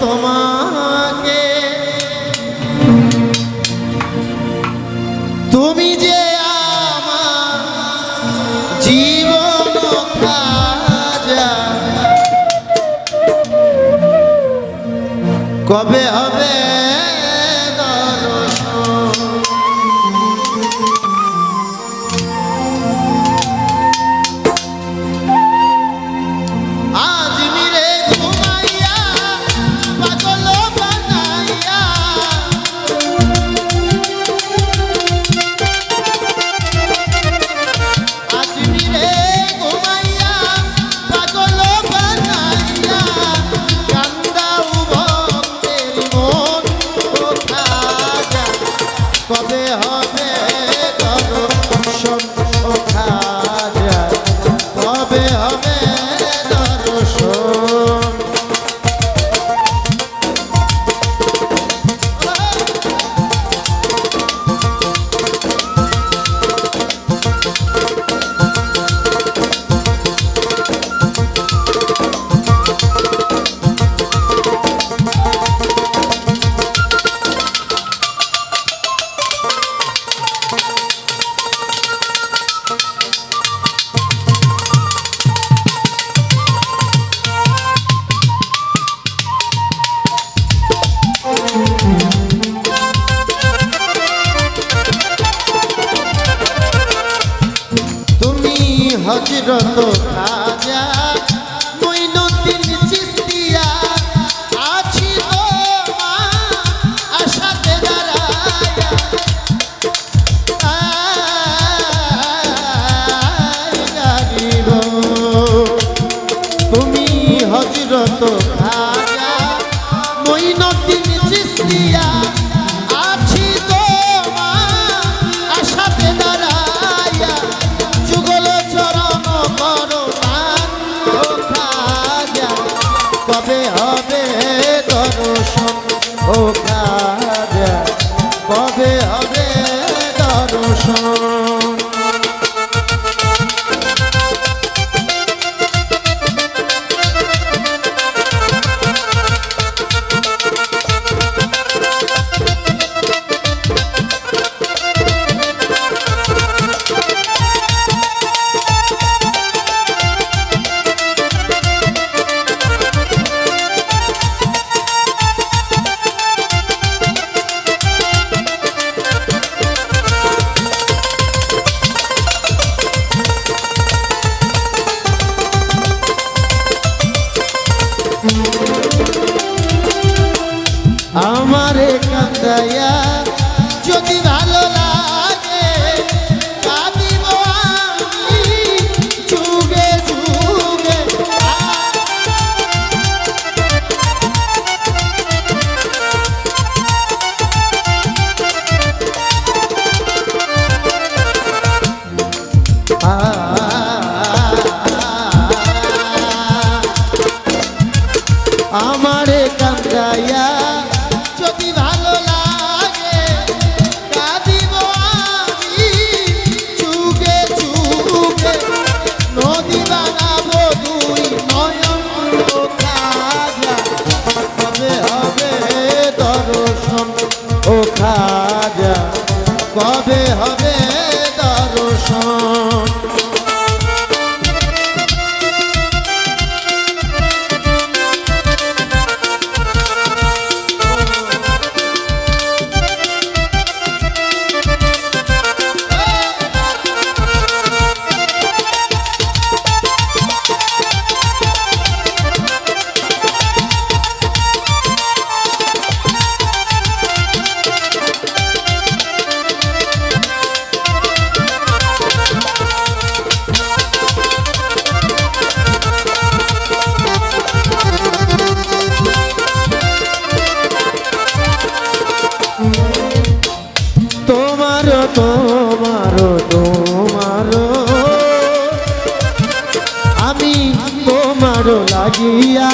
তোমাকে। তুমি যে আমার জীবন কবে হবে হজরত রাজা মইনুদ্দিন চিস্তিয়া আছি ও মা আশাতে দাঁড়ায় তুমি হজরত মিলাইয়া আমারে তোমার তোমার আমি তোমার লাগিয়া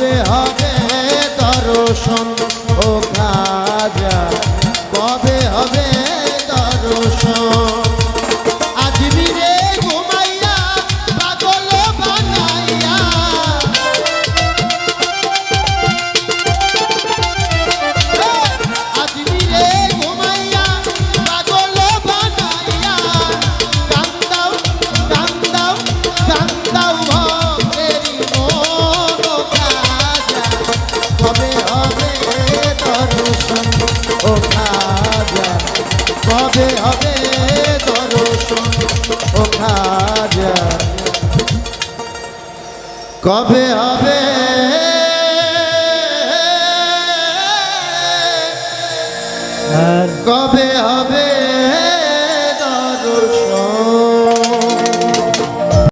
আসে হবে দর্শন। আসতে হবে দর্শন ও কবে হবে? কবে হবে?